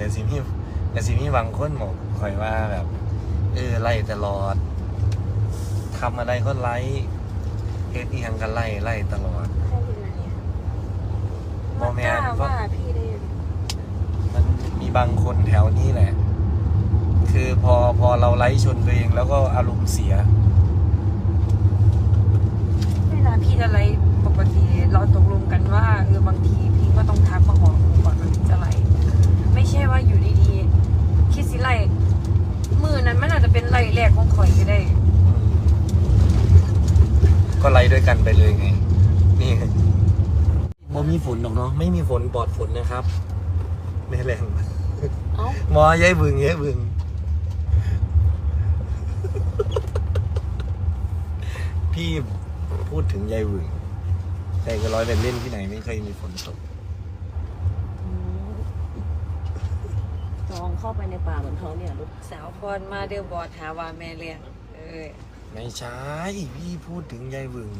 แต่สิมีแต่สิมีบางคนบอกคอยว่าแบบ เออไล่ตลอดทำอะไรก็ไล่เฮ็ดอีหยังก็ไล่ไล่ตลอดใครเป็นอะไรเนี่ยโมแมนกล้าก็ว่าพี่ได้ยังไงมันมีบางคนแถวนี้แหละ คือพอพอเราไล่ชนตัวเองแล้วก็อารมณ์เสีย เวลาพี่จะไลฟ์ปกติเราตกลงกันว่าเออบางทีพี่ก็ต้องทักมาบอกหนูก่อนมันถึงจะไลฟ์ไม่ใช่ว่าอยู่ดีๆ คิดสิไลฟ์มือนั้นมันอาจจะเป็นไลฟ์แรกของข่อยก็ได้ อืม ก็ไล่ด้วยกันไปเลยไง นี่ไงบ่มีฝนหรอกเนาะไม่มีฝนปลอดฝนนะครับไม่แรงเอ้าหมอย้ายบึงย้ายบึงพี่พูดถึงยายบึงแต่ก็ร้อยไปเล่นที่ไหนไม่เคยมีฝนตกจองเข้าไปในป่าเหมือนเขาเนี่ยรถสาวพรมาเดือบอดหาว่าแม่เลี้ยงเออ ไม่ใช่พี่พูดถึงยายวึง